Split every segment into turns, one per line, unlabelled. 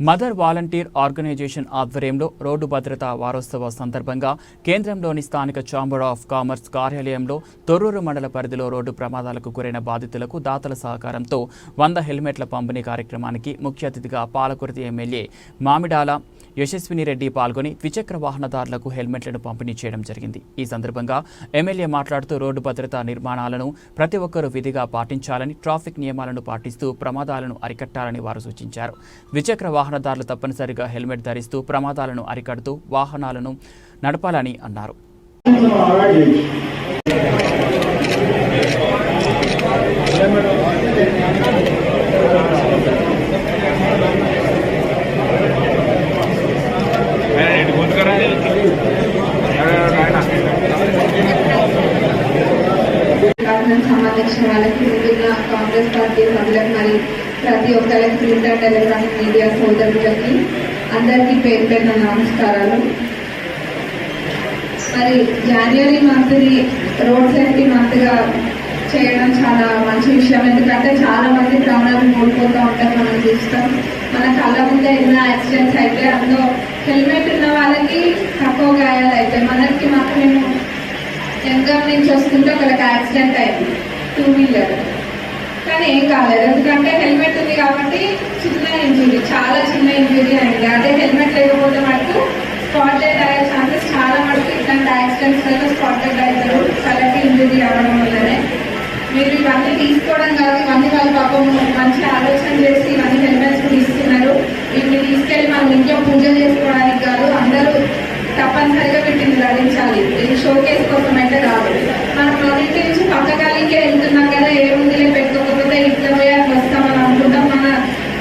Mother volunteer organisation ఆధ్వర్యంలో road భద్రతా వారోత్సవ సందర్భంగా కేంద్రంలోని స్థానిక ఛాంబర్ ఆఫ్ కామర్స్ కార్యాలయంలో తొర్రూరు మండల పరిధిలో రోడ్డు ప్రమాదాలకు గురైన బాధితులకు దాతల సహకారంతో వంద హెల్మెట్ల పంపిణీ కార్యక్రమానికి ముఖ్య అతిథిగా పాలకుర్తి ఎమ్మెల్యే మామిడాల యశస్విని రెడ్డి పాల్గొని ద్విచక్ర వాహనదారులకు హెల్మెట్లను పంపిణీ చేయడం జరిగింది. ఈ సందర్భంగా ఎమ్మెల్యే మాట్లాడుతూ రోడ్డు భద్రతా నిర్మాణాలను ప్రతి ఒక్కరూ విధిగా పాటించాలని ట్రాఫిక్ నియమాలను పాటిస్తూ ప్రమాదాలను అరికట్టాలని వారు సూచించారు. ద్విచక్ర వాహనదారులు తప్పనిసరిగా హెల్మెట్ ధరిస్తూ ప్రమాదాలను అరికడుతూ వాహనాలను నడపాలని అన్నారు.
సంబంధించిన వాళ్ళకి ముందుగా కాంగ్రెస్ పార్టీ సభ్యులకు మరి ప్రతి ఒక్కరికి ప్రింట్ అండ్ ఎలక్ట్రానిక్ మీడియా సోదరులకి అందరికీ పేరు పేరున నమస్కారాలు. మరి జాన్యువరి మంత్ని రోడ్ సేఫ్టీ మంత్గా చేయడం చాలా మంచి విషయం. ఎందుకంటే చాలా మంది ప్రాణాలు కోల్పోతూ ఉంటారు మనం చూస్తాం. మన కళ్ళ ముందే ఎన్నో యాక్సిడెంట్స్ అయితే అందులో హెల్మెట్ ఉన్న వాళ్ళకి తక్కువ గాయాలు అవుతాయి మనకి మాత్రం వెనకాల నుంచి వస్తుంటే ఒకరికి యాక్సిడెంట్ అయింది. టూ వీలర్ కానీ ఏం కాలేదు. ఎందుకంటే హెల్మెట్ ఉంది కాబట్టి చిన్న ఇంజురీ చాలా చిన్న ఇంజురీ అయింది అదే హెల్మెట్ లేకపోతే మటుకు స్పాట్ లైట్ అయ్యే ఛాన్సెస్ చాలా మటుకు ఇట్లాంటి యాక్సిడెంట్స్ వల్ల స్పాట్ లైట్ అవుతారు. తలకి ఇంజురీ అవ్వడం వల్లనే. మీరు ఇవన్నీ తీసుకోవడం కాదు ఇవన్నీ వాళ్ళ పాపం మంచి ఆలోచన చేసి ఇవన్నీ హెల్మెట్స్ తీసుకున్నారు. వీటిని తీసుకెళ్ళి మనం ఇంట్లో పూజ చేసుకోవడానికి కాదు అందరూ తప్పనిసరిగా వీటిని ధరించాలి ఇది షోకేస్ కోసం అయితే కాదు మనం మన ఇంటి నుంచి పక్క గాలికే వెళ్తున్నాం కదా ఏముందిలే పెట్టుకోకపోతే ఇంట్లో పోయి అట్లా వస్తామని అనుకుంటాం మన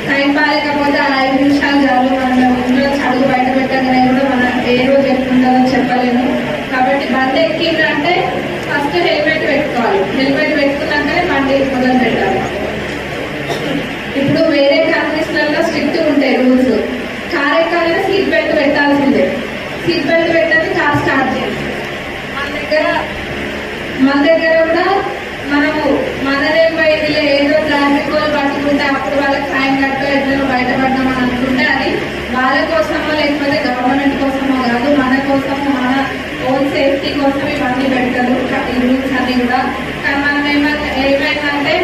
టైం బాగాలేకపోతే ఆ ఐదు నిమిషాలు చాలు మన ఇంట్లో చదువు బయట పెట్టగానే కూడా మన ఏ రోజు ఎట్లుంటుందో చెప్పలేము కాబట్టి బండి ఎక్కిందంటే ఫస్ట్ హెల్మెట్ పెట్టుకోవాలి. హెల్మెట్ పెట్టుకున్నాకనే బండి మొదలు పెట్టాలి. ఇప్పుడు వేరే కంట్రీస్లలో స్ట్రిక్ట్ ఉంటాయి రూల్స్. కార్ ఎక్కాలనే సీట్ బెల్ట్ పెట్టాల్సిందే. సీట్ బెల్ట్ పెట్టాలి కార్ స్టార్ట్ చేయాలి మన దగ్గర మన దగ్గర కూడా మనము మనదే బయటలో ఏదో ట్రాఫిక్ వాళ్ళు పట్టుకుంటే అప్పుడు వాళ్ళకి ఫైన్ కట్టో ఎట్లా బయటపడ్డామని అనుకుంటే అది వాళ్ళ కోసమో లేకపోతే గవర్నమెంట్ కోసమో కాదు మన కోసము మన ఓన్ సేఫ్టీ కోసం ఇవన్నీ పెడతారు ఈ రూల్స్ అన్ని కూడా కానీ మనం ఏమైనా ఏమైందంటే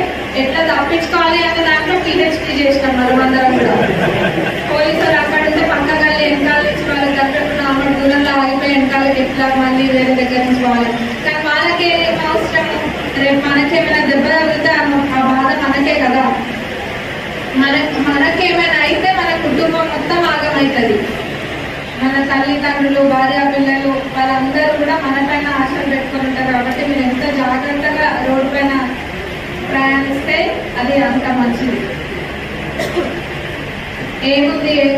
పట్టించుకోవాలి అనే దాంట్లో పిహెచ్డి చేసినాం మనం అందరం కూడా. పోలీసులు అక్కడ ఉంటే పక్క గల్లి వెనకాల నుంచి వాళ్ళకి దగ్గర నార్మల్ దూరంలో ఆగిపోయి వెనకాలకి ఎట్లా మళ్ళీ వేరే దగ్గర నుంచి పోవాలి కానీ వాళ్ళకి అవసరం. రేపు మనకేమైనా దెబ్బ తగిలితే ఆ బాధ మనకే కదా. మన మనకేమైనా అయితే మన కుటుంబం మొత్తం ఆగమవుతుంది మన తల్లిదండ్రులు భార్య పిల్లలు వాళ్ళందరూ కూడా మన పైన ఆశలు పెట్టుకొని ఉంటారు. కాబట్టి మీరు ఎంత జాగ్రత్తగా రోడ్డు పైన అది అంత మంచిది. ఏముంది ఏం